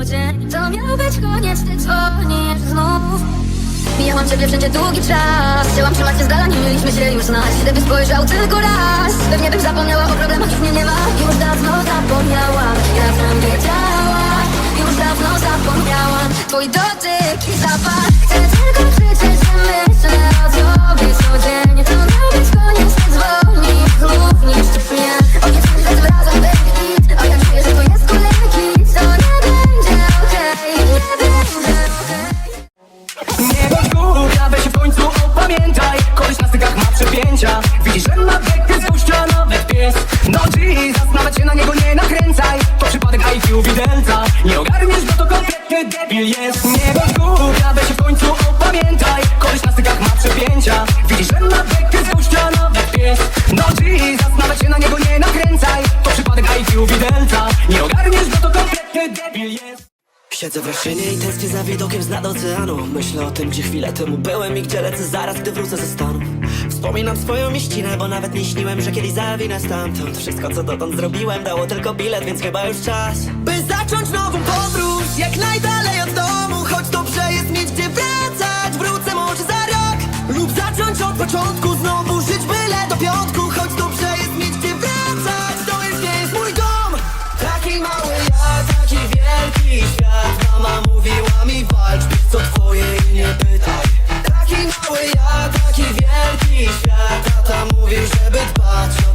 co dzień To miał być koniec, ty dzwonisz znów Mijałam ciebie wszędzie długi czas. Chciałam trzymać się z dala, nie mieliśmy się już znać. Gdyby spojrzał tylko raz Pewnie bym zapomniała o problemach, już mnie nie ma. Już dawno zapomniałam, jak nam wiedziała Już dawno zapomniałam. Twój dotyk i zapach Nie ogarniesz, bo to kompletny debil jest. Nie bądź głupia, weź się w końcu opamiętaj. Koleś na stykach ma przepięcia. Widzisz, że ma bekę z gościa nawet pies. No Jesus, nawet się na niego Siedzę w Raszynie i tęsknię za widokiem z nad oceanu. Myślę o tym, gdzie chwilę temu byłem i gdzie lecę zaraz, gdy wrócę ze Stanów Wspominam swoją mieścinę, bo nawet nie śniłem, że kiedyś zawinę stamtąd. Wszystko co dotąd zrobiłem dało tylko bilet, więc chyba już czas. By zacząć nową podróż, jak najdalej od domu. Choć dobrze jest mieć gdzie wracać, wrócę może za rok. Lub zacząć od początku, znowu żyć byle do piątku. Choć dobrze jest mieć gdzie wracać, to jest, nie jest mój dom. Taki mały ja, taki wielki świata. Mówił, żeby dbać